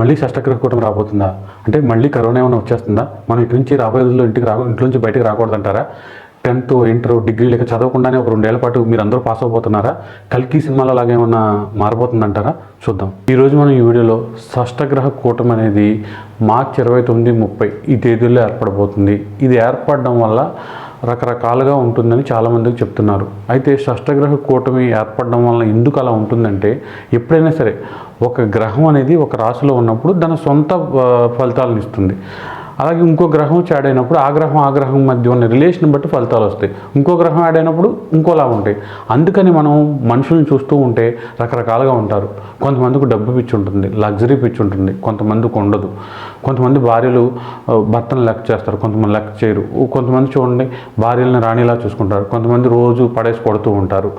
మళ్ళీ షష్టగ్రహ కూటమి రాబోతుందా? అంటే మళ్ళీ కరోనా ఏమైనా వచ్చేస్తుందా? మనం ఇటు నుంచి రాబోయే రోజుల్లో ఇంటికి రా ఇంట్లో నుంచి బయటకు రాకూడదంటారా టెన్త్ ఇంటర్ డిగ్రీ లేక చదవకుండానే ఒక రెండేళ్ళ పాటు మీరు అందరూ పాస్ అవబోతున్నారా కల్కి సినిమాలో లాగా ఏమన్నా మారబోతుందంటారా చూద్దాం. ఈరోజు మనం ఈ వీడియోలో షష్టగ్రహ కూటమి అనేది మార్చి ఇరవై తొమ్మిది ముప్పై ఈ తేదీల్లో ఏర్పడబోతుంది. ఇది ఏర్పడడం వల్ల రకరకాలుగా ఉంటుందని చాలామందికి చెప్తున్నారు. అయితే షష్టగ్రహ కూటమి ఏర్పడడం వలన ఎందుకు అలా ఉంటుందంటే ఎప్పుడైనా సరే ఒక గ్రహం అనేది ఒక రాశిలో ఉన్నప్పుడు దాని సొంత ఫలితాలను ఇస్తుంది. అలాగే ఇంకో గ్రహం యాడ్ అయినప్పుడు ఆ గ్రహం ఆ గ్రహం మధ్య ఉన్న రిలేషన్ బట్టి ఫలితాలు వస్తాయి. ఇంకో గ్రహం యాడ్ అయినప్పుడు ఇంకోలా ఉంటాయి. అందుకని మనం మనుషులను చూస్తూ ఉంటే రకరకాలుగా ఉంటారు. కొంతమందికి డబ్బు పిచ్చి ఉంటుంది లగ్జరీ పిచ్చి ఉంటుంది కొంతమందికి ఉండదు కొంతమంది భార్యలు భర్తను లెక్క చేస్తారు కొంతమంది లెక్క చేయరు. కొంతమంది చూడండి భార్యలను రాణిలా చూసుకుంటారు. కొంతమంది రోజు పడేసి కొడుతూ ఉంటారు.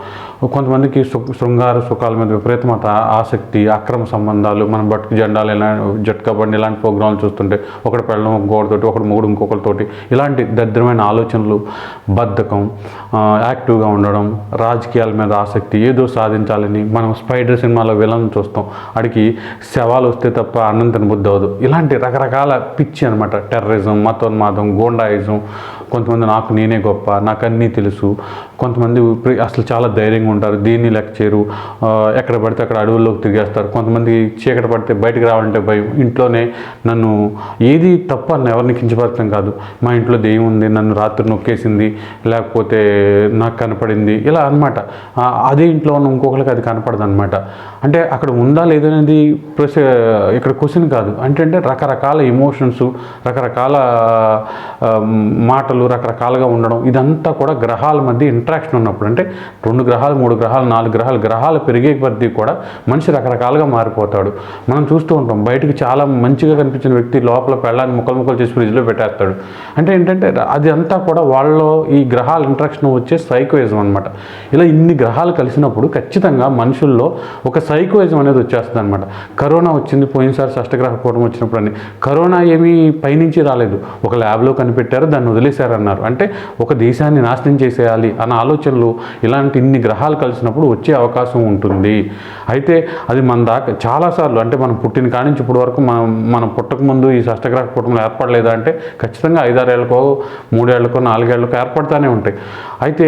కొంతమందికి శృంగార సుఖాల మీద విపరీతమత ఆసక్తి అక్రమ సంబంధాలు మన బట్టు జెండాలు ఇలా జట్కా బండి ఇలాంటి ప్రోగ్రాంలు చూస్తుంటే ఒకటి పెళ్ళం ఇంకొకటితోటి ఒకటి మూడు ఇంకొకరితోటి. ఇలాంటి దరిద్రమైన ఆలోచనలు బద్ధకం యాక్టివ్గా ఉండడం రాజకీయాల మీద ఆసక్తి ఏదో సాధించాలని మనం స్పైడర్ సినిమాలో విలన్ చూస్తాం. అడిగి శవాలు వస్తే తప్ప అన్నం తినబుద్ధి అవ్వదు. ఇలాంటి రకరకాల పిచ్చి అనమాట టెర్రరిజం మతోన్మాదం గోండాయిజం. కొంతమంది నాకు నేనే గొప్ప నాకు అన్నీ తెలుసు. కొంతమంది అసలు చాలా ధైర్యంగా ఉంటారు దీన్ని లెక్క చేయరు ఎక్కడ పడితే అక్కడ అడవుల్లోకి తిరిగేస్తారు. కొంతమంది చీకటి పడితే బయటకు రావాలంటే భయం. ఇంట్లోనే నన్ను ఏది తప్ప అని ఎవరిని కించపరచడం కాదు. మా ఇంట్లో దెయ్యం ఉంది నన్ను రాత్రి నొక్కేసింది లేకపోతే నాకు కనపడింది ఇలా అనమాట అదే ఇంట్లో ఉన్న ఇంకొకరికి అది కనపడదు అనమాట అంటే అక్కడ ఉందా లేదనేది ప్రశ్న ఇక్కడ క్వశ్చన్ కాదు. అంటే అంటే రకరకాల ఎమోషన్స్ రకరకాల మాటలు రకరకాలుగా ఉండడం ఇదంతా కూడా గ్రహాల మధ్య ఇంట్రాక్షన్ ఉన్నప్పుడు అంటే రెండు గ్రహాలు మూడు గ్రహాలు నాలుగు గ్రహాలు గ్రహాలు పెరిగే కొద్దీ కూడా మనిషి రకరకాలుగా మారిపోతాడు. మనం చూస్తూ ఉంటాం బయటకు చాలా మంచిగా కనిపించిన వ్యక్తి లోపల పెళ్ళాన్ని ముక్కలు ముక్కలు చేసి ఫ్రిడ్జ్లో పెట్టేస్తాడు. అంటే ఏంటంటే అది అంతా కూడా వాళ్ళలో ఈ గ్రహాల ఇంట్రాక్షన్ వచ్చే సైకోయిజం అనమాట ఇలా ఇన్ని గ్రహాలు కలిసినప్పుడు ఖచ్చితంగా మనుషుల్లో ఒక సైకోయిజం అనేది వచ్చేస్తుంది అనమాట కరోనా వచ్చింది పోయినసారి షష్టగ్రహ కూటమి వచ్చినప్పుడు అని. కరోనా ఏమీ పైనుంచి రాలేదు. ఒక ల్యాబ్లో కనిపెట్టారు దాన్ని వదిలేశారన్నారు. అంటే ఒక దేశాన్ని నాశనం చేసేయాలి అన్న ఆలోచనలు ఇలాంటి ఇన్ని గ్రహాలు కలిసినప్పుడు వచ్చే అవకాశం ఉంటుంది. అయితే అది మన దాకా చాలాసార్లు అంటే మనం పుట్టిన కాడి నుంచి ఇప్పటి వరకు మనం మనం పుట్టక ముందు ఈ షష్టగ్రహ కుటుంబం ఏర్పడలేదా అంటే ఖచ్చితంగా ఐదారేళ్ళకో మూడేళ్ళకో నాలుగేళ్ళకో ఏర్పడతానే ఉంటాయి. అయితే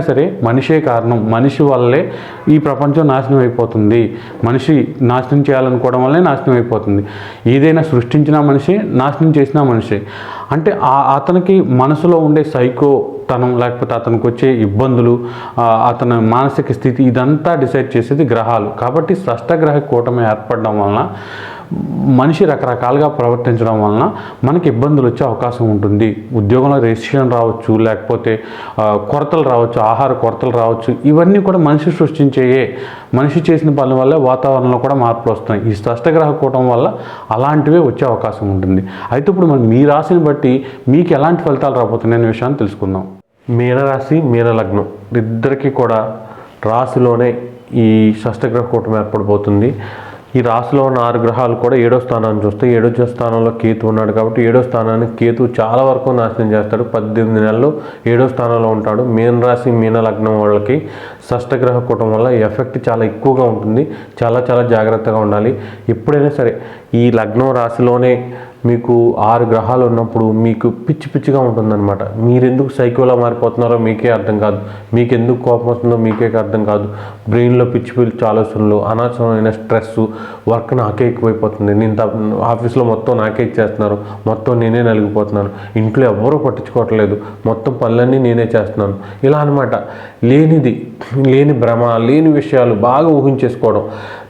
సరే మనిషే కారణం. మనిషి వల్లే ఈ ప్రపంచం నాశనం అయిపోతుంది. మనిషి నాశనం చేయాలనుకోవడం వల్లే నాశనం అయిపోతుంది. ఏదైనా సృష్టించిన మనిషి నాశనం చేసిన మనిషి. అంటే అతనికి మనసులో ఉండే సైకో తనం లేకపోతే అతనికి వచ్చే ఇబ్బందులు అతని మానసిక స్థితి ఇదంతా డిసైడ్ చేసేది గ్రహాలు. కాబట్టి షష్టగ్రహ కూటమి ఏర్పడడం వలన మనిషి రకరకాలుగా ప్రవర్తించడం వలన మనకి ఇబ్బందులు వచ్చే అవకాశం ఉంటుంది. ఉద్యోగంలో రెసిషన్ రావచ్చు లేకపోతే కొరతలు రావచ్చు ఆహార కొరతలు రావచ్చు. ఇవన్నీ కూడా మనిషి సృష్టించేయే మనిషి చేసిన పనుల వల్ల వాతావరణంలో కూడా మార్పులు వస్తున్నాయి. ఈ స్పష్టగ్రహ కూటం వల్ల అలాంటివే వచ్చే అవకాశం ఉంటుంది. అయితే ఇప్పుడు మనం మీ రాశిని బట్టి మీకు ఎలాంటి ఫలితాలు రాబోతున్నాయి అనే విషయాన్ని తెలుసుకుందాం. మీనరాశి మీనలగ్నం. ఇద్దరికి కూడా రాశిలోనే ఈ షష్టగ్రహ కూటమి ఏర్పడిపోతుంది ఈ రాశిలో ఉన్న ఆరు గ్రహాలు కూడా ఏడో స్థానాన్ని చూస్తే ఏడో స్థానంలో కేతు ఉన్నాడు కాబట్టి ఏడో స్థానాన్ని కేతు చాలా వరకు నాశనం చేస్తాడు. పద్దెనిమిది నెలలు ఏడో స్థానంలో ఉంటాడు. మీన రాశి మీన లగ్నం వాళ్ళకి షష్టగ్రహ కూటం వల్ల ఎఫెక్ట్ చాలా ఎక్కువగా ఉంటుంది. చాలా చాలా జాగ్రత్తగా ఉండాలి. ఎప్పుడైనా సరే ఈ లగ్నం రాశిలోనే మీకు ఆరు గ్రహాలు ఉన్నప్పుడు మీకు పిచ్చి పిచ్చిగా ఉంటుందన్నమాట. మీరెందుకు సైకోలా మారిపోతున్నారో మీకే అర్థం కాదు. మీకు ఎందుకు కోపం వస్తుందో మీకే అర్థం కాదు. బ్రెయిన్లో పిచ్చి పిచ్చి ఆలోచనలు అనవసరమైన స్ట్రెస్ వర్క్ నాకే ఎక్కువైపోతుంది. నేను ఆఫీస్లో మొత్తం నాకే ఇచ్చేస్తున్నారు. మొత్తం నేనే నలిగిపోతున్నాను. ఇంట్లో ఎవరూ పట్టించుకోవట్లేదు. మొత్తం పనులన్నీ నేనే చేస్తున్నాను. ఇలా అనమాట లేనిది లేని భ్రమ లేని విషయాలు బాగా ఊహించేసుకోవడం.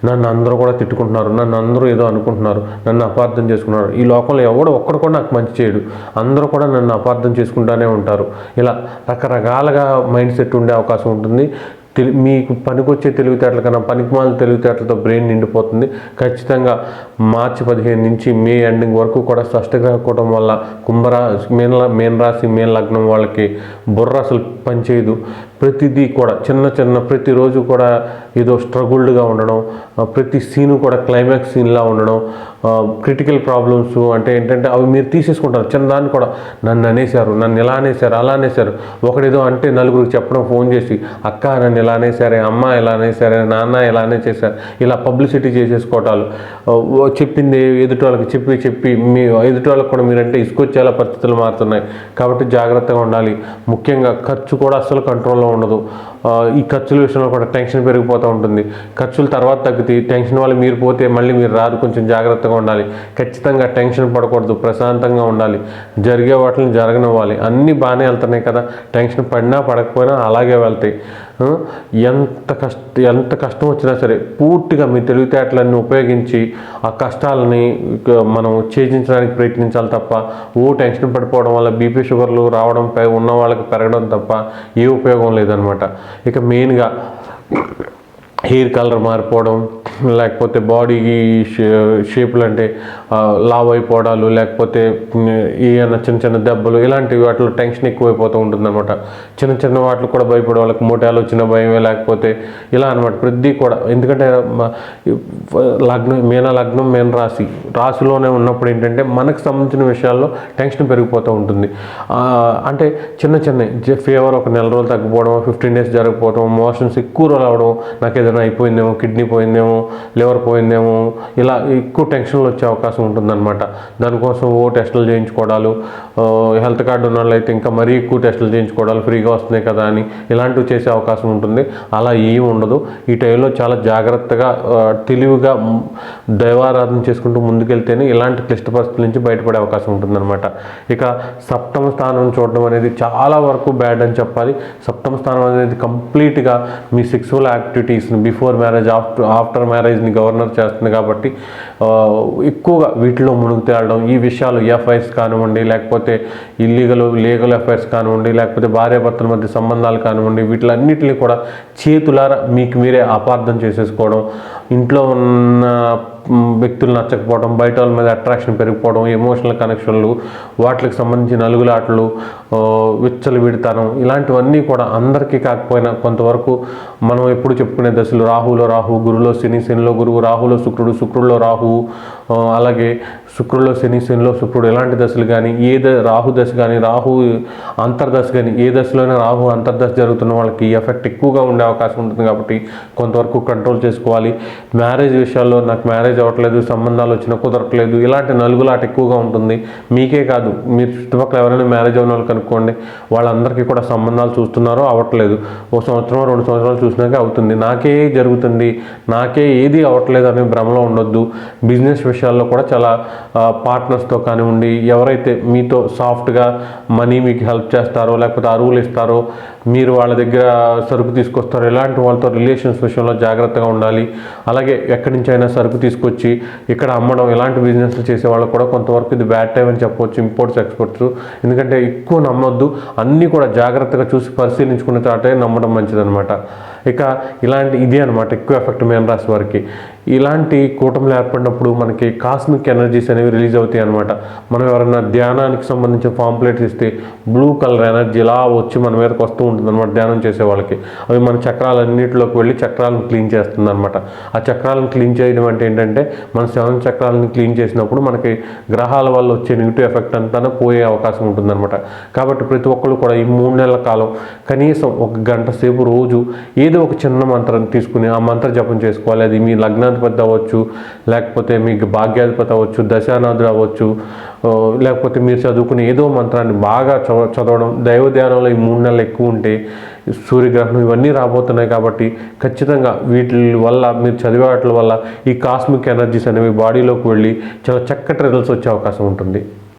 నన్ను అందరూ కూడా తిట్టుకుంటున్నారు నన్ను అందరూ ఏదో అనుకుంటున్నారు నన్ను అపార్థం చేసుకున్నారు. ఈ లోకంలో ఎవడో ఒక్కడు కూడా నాకు మంచి చేయడు అందరూ కూడా నన్ను అపార్థం చేసుకుంటూనే ఉంటారు. ఇలా రకరకాలుగా మైండ్ సెట్ ఉండే అవకాశం ఉంటుంది. తెలి మీకు పనికొచ్చే తెలివితేటల కన్నా పనికిమాల తెలివితేటలతో బ్రెయిన్ నిండిపోతుంది. ఖచ్చితంగా మార్చి పదిహేను నుంచి మే ఎండింగ్ వరకు కూడా షష్టగ్రహ కూటం వల్ల కుంభరా మీన మీన రాశి మీన లగ్నం వాళ్ళకి బుర్ర అసలు పనిచేయదు. ప్రతిదీ కూడా చిన్న చిన్న ప్రతిరోజు కూడా ఏదో స్ట్రగుల్డ్గా ఉండడం ప్రతి సీను కూడా క్లైమాక్స్ సీన్లా ఉండడం క్రిటికల్ ప్రాబ్లమ్స్ అంటే ఏంటంటే అవి మీరు తీసేసుకుంటారు. చిన్నదాన్ని కూడా నన్ను అనేశారు నన్ను ఇలా అనేశారు అలా అనేశారు. ఒకడేదో అంటే నలుగురికి చెప్పడం ఫోన్ చేసి అక్క నన్ను ఇలా అనేసారే అమ్మ ఇలా అనేసారే నాన్న ఇలా అనేసేసారు ఇలా పబ్లిసిటీ చేసేసుకోవటాలు. చెప్పింది ఎదుటి వాళ్ళకి చెప్పి చెప్పి మీ ఎదుటి వాళ్ళకి కూడా మీరంటే ఇసుకొచ్చేలా పరిస్థితులు మారుతున్నాయి. కాబట్టి జాగ్రత్తగా ఉండాలి. ముఖ్యంగా ఖర్చు కూడా అస్సలు కంట్రోల్లో ఉండదు. ఈ ఖర్చుల విషయంలో కూడా టెన్షన్ పెరిగిపోతూ ఉంటుంది. ఖర్చులు తర్వాత తగ్గుతాయి. టెన్షన్ వల్ల మీరు పోతే మళ్ళీ మీరు రాదు. కొంచెం జాగ్రత్తగా ఉండాలి. ఖచ్చితంగా టెన్షన్ పడకూడదు. ప్రశాంతంగా ఉండాలి. జరిగే వాటిని జరగనివ్వాలి. అన్నీ బాగానే వెళ్తున్నాయి కదా. టెన్షన్ పడినా పడకపోయినా అలాగే వెళ్తాయి. ఎంత కష్ట ఎంత కష్టం వచ్చినా సరే పూర్తిగా మీ తెలివితేటలన్నీ ఉపయోగించి ఆ కష్టాలని ఇక మనం ఛేదించడానికి ప్రయత్నించాలి తప్ప ఓ టెన్షన్ పడిపోవడం వల్ల బీపీ షుగర్లు రావడం పై ఉన్న వాళ్ళకి పెరగడం తప్ప ఏ ఉపయోగం లేదనమాట. ఇక మెయిన్గా హెయిర్ కలర్ మారిపోవడం లేకపోతే బాడీకి షేపులు అంటే ఆ, లావ్ అయిపోవడాలు లేకపోతే ఏమైనా చిన్న చిన్న దెబ్బలు ఇలాంటివి వాటిలో టెన్షన్ ఎక్కువైపోతూ ఉంటుంది అనమాట చిన్న చిన్న వాటికి కూడా భయపడే వాళ్ళకి మోటాలు వచ్చిన భయమే లేకపోతే ఇలా అనమాట ప్రతి కూడా ఎందుకంటే లగ్నం మీన లగ్నం మీన రాశి. రాశిలోనే ఉన్నప్పుడు ఏంటంటే మనకు సంబంధించిన విషయాల్లో టెన్షన్ పెరిగిపోతూ ఉంటుంది. అంటే చిన్న చిన్న ఫీవర్ ఒక నెల రోజులు తగ్గిపోవడం ఫిఫ్టీన్ డేస్ జరగకపోవడం మోషన్స్ ఎక్కువ రోజులు అవడం నాకు ఏదైనా అయిపోయిందేమో కిడ్నీ పోయిందేమో లివర్ పోయిందేమో ఇలా ఎక్కువ టెన్షన్లు వచ్చే అవకాశం ఉంటుందన్నమాట. దానికోసం ఓ టెస్టులు చేయించుకోవడాలు హెల్త్ కార్డు ఉన్న వాళ్ళు అయితే ఇంకా మరీ ఎక్కువ టెస్టులు చేయించుకోవడాలు ఫ్రీగా వస్తున్నాయి కదా అని ఇలాంటివి చేసే అవకాశం ఉంటుంది. అలా ఏమి ఉండదు. ఈ టైంలో చాలా జాగ్రత్తగా తెలివిగా దైవారాధన చేసుకుంటూ ముందుకెళ్తేనే ఇలాంటి క్లిష్ట పరిస్థితుల నుంచి బయటపడే అవకాశం ఉంటుందన్నమాట. ఇక సప్తమ స్థానం చూడడం అనేది చాలా వరకు బ్యాడ్ అని చెప్పాలి. సప్తమ స్థానం అనేది కంప్లీట్గా మీ సెక్సువల్ యాక్టివిటీస్ని బిఫోర్ మ్యారేజ్ ఆఫ్టర్ ఆఫ్టర్ మ్యారేజ్ని గవర్నర్ చేస్తుంది కాబట్టి ఎక్కువగా వీటిలో మునుగు తేలడం ఈ విషయాలు ఎఫ్ఐఎస్ కానివ్వండి లేకపోతే ఇల్లీగల్ లీగల్ ఎఫ్ఐఎస్ కానివ్వండి లేకపోతే భార్యాభర్తల మధ్య సంబంధాలు కానివ్వండి వీటిలన్నిటిని కూడా చేతులారా మీకు మీరే అపార్థం చేసేసుకోవడం ఇంట్లో ఉన్న వ్యక్తులు నచ్చకపోవడం బయట వాళ్ళ మీద అట్రాక్షన్ పెరిగిపోవడం ఎమోషనల్ కనెక్షన్లు వాటికి సంబంధించిన నలుగులాటలు విచ్చలు విడతానం ఇలాంటివన్నీ కూడా అందరికీ కాకపోయినా కొంతవరకు మనం ఎప్పుడు చెప్పుకునే దశలు రాహులో రాహు గురులో శని శనిలో గురువు రాహులో శుక్రుడు శుక్రుడిలో రాహువు అలాగే శుక్రుడులో శని శనిలో శుక్రుడు ఎలాంటి దశలు కానీ ఏ ద రాహు దశ కానీ రాహు అంతర్దశ కానీ ఏ దశలోనే రాహు అంతర్దశ జరుగుతున్న వాళ్ళకి ఎఫెక్ట్ ఎక్కువగా ఉండే అవకాశం ఉంటుంది కాబట్టి కొంతవరకు కంట్రోల్ చేసుకోవాలి. మ్యారేజ్ విషయాల్లో నాకు మ్యారేజ్ అవ్వట్లేదు సంబంధాలు వచ్చినా కుదరట్లేదు ఇలాంటి నలుగులాట ఎక్కువగా ఉంటుంది. మీకే కాదు మీరు చుట్టుపక్కల ఎవరైనా మ్యారేజ్ అయిన వాళ్ళు కనుక్కోండి వాళ్ళందరికీ కూడా సంబంధాలు చూస్తున్నారో అవ్వట్లేదు. ఓ సంవత్సరం రెండు సంవత్సరాలు చూసినాక అవుతుంది. నాకే జరుగుతుంది నాకే ఏది అవ్వట్లేదు అనే భ్రమలో ఉండొద్దు. బిజినెస్ విషయాల్లో కూడా చాలా పార్ట్నర్స్తో కానివ్వండి ఎవరైతే మీతో సాఫ్ట్గా మనీ మీకు హెల్ప్ చేస్తారో లేకపోతే అరువులు ఇస్తారో మీరు వాళ్ళ దగ్గర సరుకు తీసుకొస్తారో ఇలాంటి వాళ్ళతో రిలేషన్స్ విషయంలో జాగ్రత్తగా ఉండాలి. అలాగే ఎక్కడి నుంచి అయినా సరుకు తీసుకొచ్చి ఇక్కడ అమ్మడం ఇలాంటి బిజినెస్లు చేసే వాళ్ళకు కూడా కొంతవరకు ఇది బ్యాడ్ టైం అని చెప్పవచ్చు ఇంపోర్ట్స్ ఎక్స్పోర్ట్స్ ఎందుకంటే ఎక్కువ నమ్మొద్దు అన్నీ కూడా జాగ్రత్తగా చూసి పరిశీలించుకున్న చాటే నమ్మడం మంచిదనమాట ఇక ఇలాంటి ఇదే అనమాట ఎక్కువ ఎఫెక్ట్ మేన రాశి వారికి. ఇలాంటి కూటములు ఏర్పడినప్పుడు మనకి కాస్మిక్ ఎనర్జీస్ అనేవి రిలీజ్ అవుతాయి అనమాట మనం ఎవరైనా ధ్యానానికి సంబంధించిన పాంప్లెట్స్ ఇస్తే బ్లూ కలర్ ఎనర్జీ ఇలా వచ్చి మన మీదకి వస్తూ ఉంటుంది అనమాట ధ్యానం చేసే వాళ్ళకి. అవి మన చక్రాలన్నింటిలోకి వెళ్ళి చక్రాలను క్లీన్ చేస్తుంది అనమాట ఆ చక్రాలను క్లీన్ చేయడం అంటే ఏంటంటే మన సెవెన్ చక్రాలను క్లీన్ చేసినప్పుడు మనకి గ్రహాల వల్ల వచ్చే నెగిటివ్ ఎఫెక్ట్ అంతా పోయే అవకాశం ఉంటుందన్నమాట కాబట్టి ప్రతి ఒక్కళ్ళు కూడా ఈ మూడు నెలల కాలం కనీసం ఒక గంట సేపు రోజు ఏదో ఒక చిన్న మంత్రం తీసుకుని ఆ మంత్ర జపం చేసుకోవాలి. అది మీ లగ్నాధిపతి అవ్వచ్చు లేకపోతే మీకు భాగ్యాధిపతి అవ్వచ్చు దశానాథుడు అవ్వచ్చు లేకపోతే మీరు చదువుకునే ఏదో మంత్రాన్ని బాగా చదవ చదవడం దైవ ధ్యానంలో ఈ మూడు నెలలు ఎక్కువ ఉంటే సూర్యగ్రహణం ఇవన్నీ రాబోతున్నాయి కాబట్టి ఖచ్చితంగా వీటి వల్ల మీరు చదివే వాటి వల్ల ఈ కాస్మిక్ ఎనర్జీస్ అనేవి బాడీలోకి వెళ్ళి చాలా చక్కటి రిజల్ట్స్ వచ్చే అవకాశం ఉంటుంది.